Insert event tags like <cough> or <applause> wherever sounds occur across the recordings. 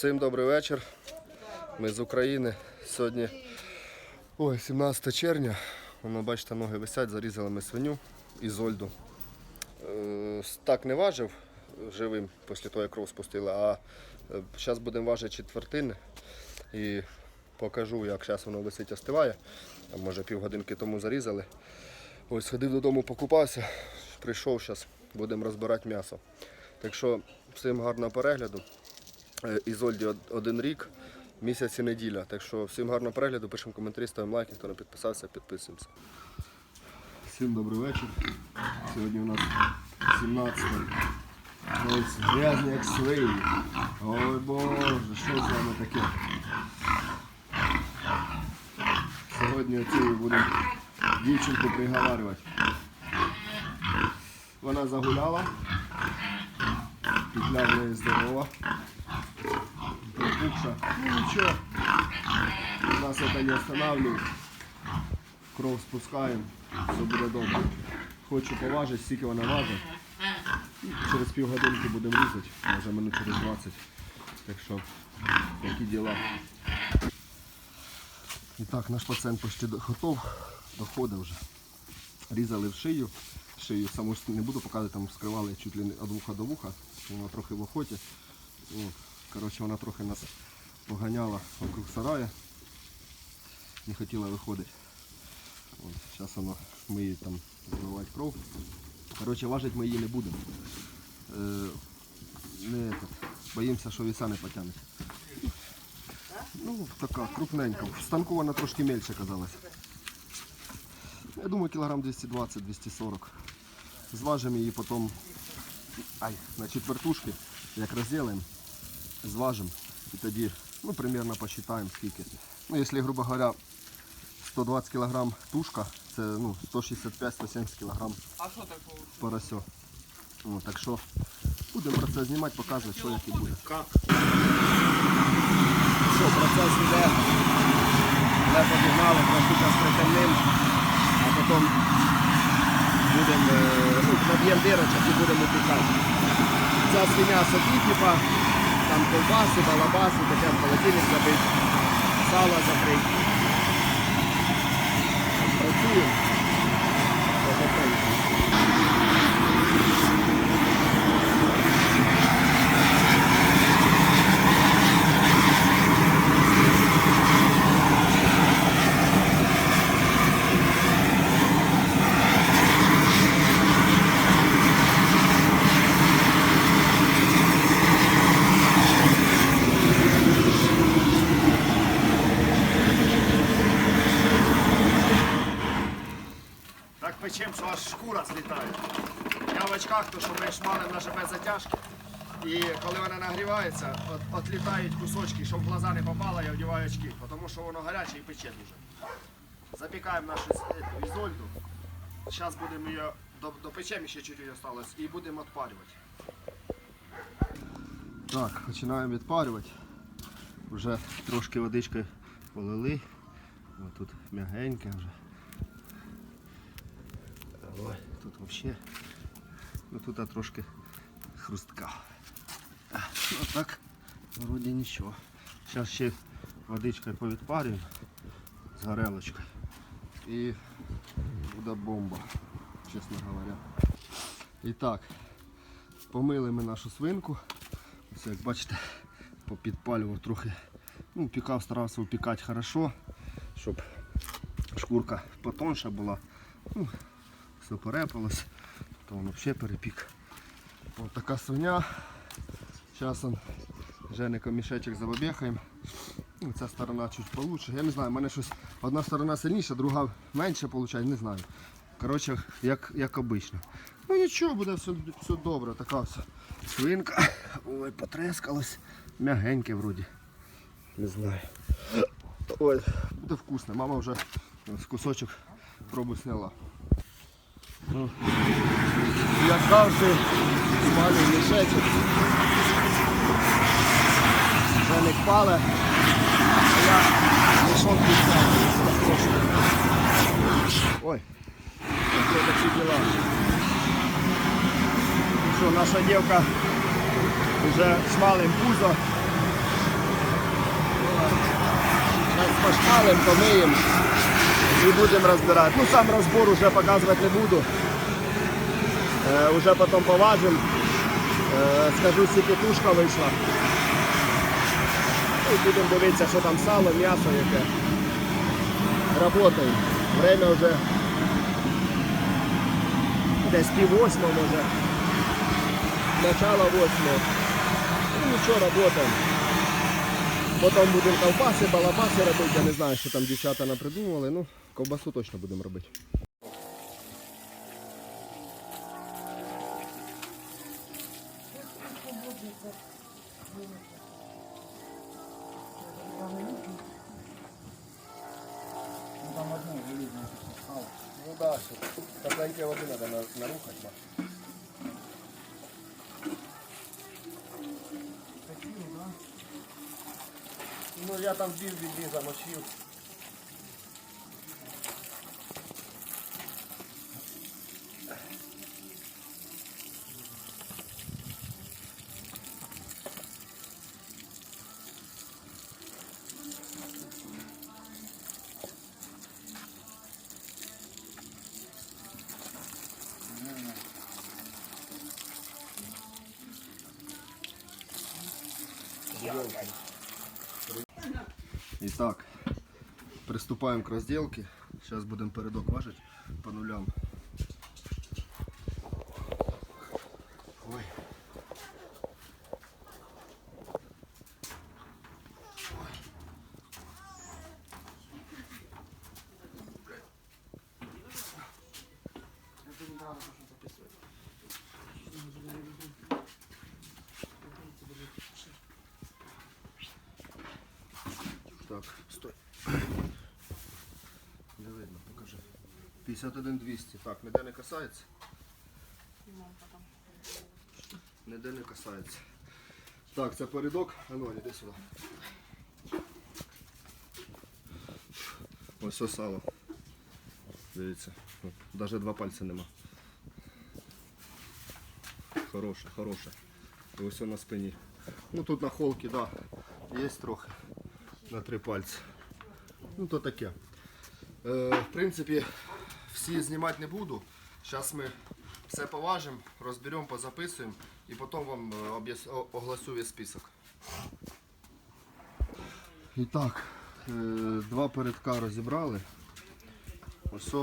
Всім добрий вечір. Ми з України. Сьогодні ой, 17 червня. Воно, бачите, ноги висять, зарізали ми свиню Ізольду. Е, Так не важив живим після того, як кров спустили, а зараз будемо важити четвертини і покажу, як зараз воно висить, остиває. Може півгодинки тому зарізали. Ось ходив додому, покупався, прийшов зараз, будемо розбирати м'ясо. Так що всім гарного перегляду. Е, Ізольді один рік, місяць і неділя. Так що всім гарного перегляду, пишемо коментарі, ставимо лайки, хто не підписався, підписуємося. Всім добрий вечір. Сьогодні у нас 17 Ось грязні як свиї. Ой Боже, що з вами таке? Сьогодні оцю будемо дівчинку приговарювати. Вона загуляла, петля в неї здорова, припухша. Ну нічого, нас це не останавливает. Кров спускаємо, все буде добре. Хочу поважити, скільки вона важить. Через півгодинки будемо різати, може минут через 20. Так що такі діла. І так, наш пацієнт почти готов, доходить вже. Різали в шию. Шию саму не буду показувати, там скривали чуть ли не від вуха до вуха. Вона трохи в охоті. Коротше, вона трохи нас поганяла вокруг сарая. Не хотіла виходити. От. Зараз вона, ми її там зливати кров. Коротше, важити ми її не будемо. Е, не, боїмося, що віса не потягнуть. Ну, така, крупненька. В станку вона трошки мельче казалась. Я думаю, кілограм 220-240. Зважимо її потім ай, на четвертушки, як розділимо, зважимо і тоді ну, примерно посчитаємо скільки. Ну, якщо, грубо говоря, 120 кг тушка, це ну, 165-170 кг А що так поросьо. Ну, так що будемо про це знімати, показувати, що як і буде. Що, процес йде. Ми побігнали, трошки час притемним, а потім будемо е, ну, наб'ємо дирочок і будемо пікати. Ця свиня собі, типа, там колбаси, балабаси, таке в холодильник забити, сало закрити. Працюємо. Потихеньку. Так печем, що аж шкура злітає. Я в очках, то що ми шмалим затяжки. І коли вона нагрівається, от, отлітають кусочки, щоб в глаза не попало, я вдіваю очки, тому що воно гаряче і пече дуже. Запікаємо нашу з- ізольду. Зараз будемо її до- допечемо, ще чуть-чуть осталось, і будемо відпарювати. Так, починаємо відпарювати. Вже трошки водички полили. Ось тут м'ягеньке вже. Ой, тут взагалі. Ну тут трошки хрустка. Ну так, вроді нічого. Зараз ще водичкою повідпарюємо з горелочкою. І буде бомба, чесно говоря. І так, помили ми нашу свинку. Ось як бачите, попідпалював трохи. Ну, пікав, старався впікати хорошо, щоб шкурка потонша була. Ну, все порепалось, то воно взагалі перепік. Ось така свиня. Зараз Жеником мішечок забабехаємо. Ну, ця сторона чуть получше. Я не знаю, в мене щось одна сторона сильніша, друга менше виходить, не знаю. Коротше, як, як обично. Ну нічого, буде все, все добре, така все. Свинка. Ой, потрескалась. Мягеньке вроді. Не знаю. Ой, буде вкусно. Мама вже з кусочок пробу сняла. Як завжди, смалю мішечок. Женик пале. А я мішок підтягую. Ой, такі такі діла. Ну Що, наша дівка вже шмалим пузо. пошпалимо, помиємо і будемо розбирати. Ну сам розбор вже показувати не буду. Е, уже потім поважимо. Е, скажу, скільки тушка вийшла. Ну, І будемо дивитися, що там сало, м'ясо яке. Работаємо. Время вже десь пів восьмого може. Начало восьмого. Ну нічого, работаємо. Потім будемо ковбаси, балабаси робити. Я не знаю, що там дівчата напридумували. Ну, ковбасу точно будемо робити. Ну да, капленьки води треба нарухати. Ну я там бів відбій замочив. Итак, приступаем к разделке. Сейчас будем передок важить по нулям. Ой. Так, стой. Не видно, покажи. 51 200. Так, ніде не касається. Ніде не касається. Так, це передок. А ну, іди сюди. Ось ось сало. Дивіться. Навіть два пальці нема. Хороше, хороше. І ось на спині. Ну тут на холки, да, є трохи. На три пальці. Ну то таке. Е, в принципі, всі знімати не буду. Зараз ми все поважимо, розберемо, позаписуємо і потім вам е, оголосю весь список. І так, е, два передка розібрали. Ось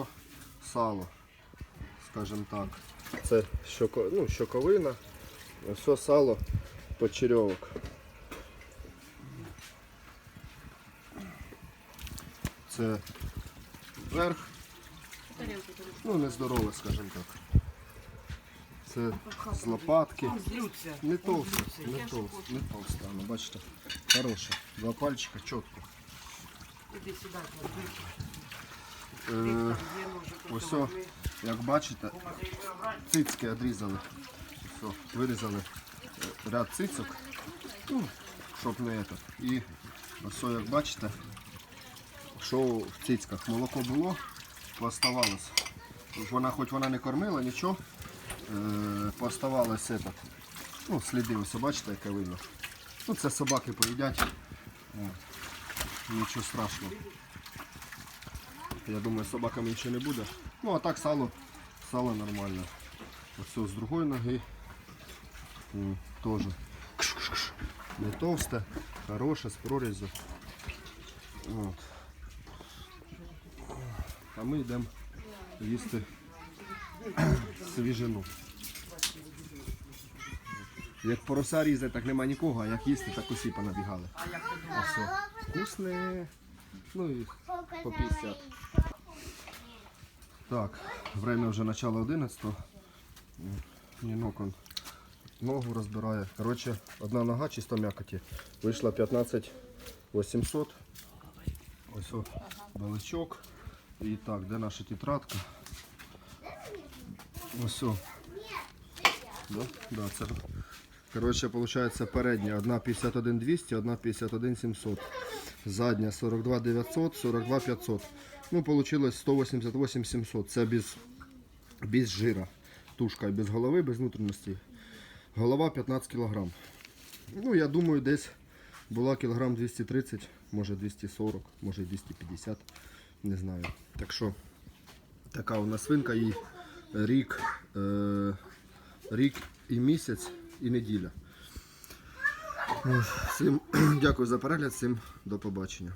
сало, скажімо так. Це щоко, ну, щоковина. Ось сало почерьовок. Це верх. Ну, нездорове, скажімо так. Це з лопатки. Не толсте, не толсте, не толсте. Ну, бачите, хороше. Два пальчика чітко. Е, ось, як бачите, цицьки відрізали. Ось, вирізали е, ряд цицьок, ну, щоб не этот. І ось, як бачите, що в цицьках молоко було, поставалось. Вона хоч вона не кормила, нічого, е, поставалось этот, ну, сліди, ось бачите, яке видно. Ну, це собаки поїдять. От. Нічого страшного. Я думаю, з собаками нічого не буде. Ну а так сало, сало нормально. Ось з другої ноги. М, Не товсте, хороше, з прорізю. От. А ми йдемо їсти свіжину. Як порося різати, так нема нікого, а як їсти, так усі понабігали. Все. Вкусне. Ну і по 50. Так, время вже начало 11. Нінок он ногу розбирає. Коротше, одна нога чисто м'якоті. Вийшла 15 800. Ось о, баличок. І так, де наша тетрадка? Ось о. Да? Да, це. Коротше, виходить передня одна 51 200, одна 51 700. Задня 42 900, 42 500. Ну, вийшло 188 700. Це без, без жира. Тушка без голови, без внутрішності. Голова 15 кг. Ну, я думаю, десь була кілограм 230, може 240, може 250, не знаю. Так що така у нас свинка і рік, е, рік і місяць і неділя. Всім <clears throat> дякую за перегляд, всім до побачення.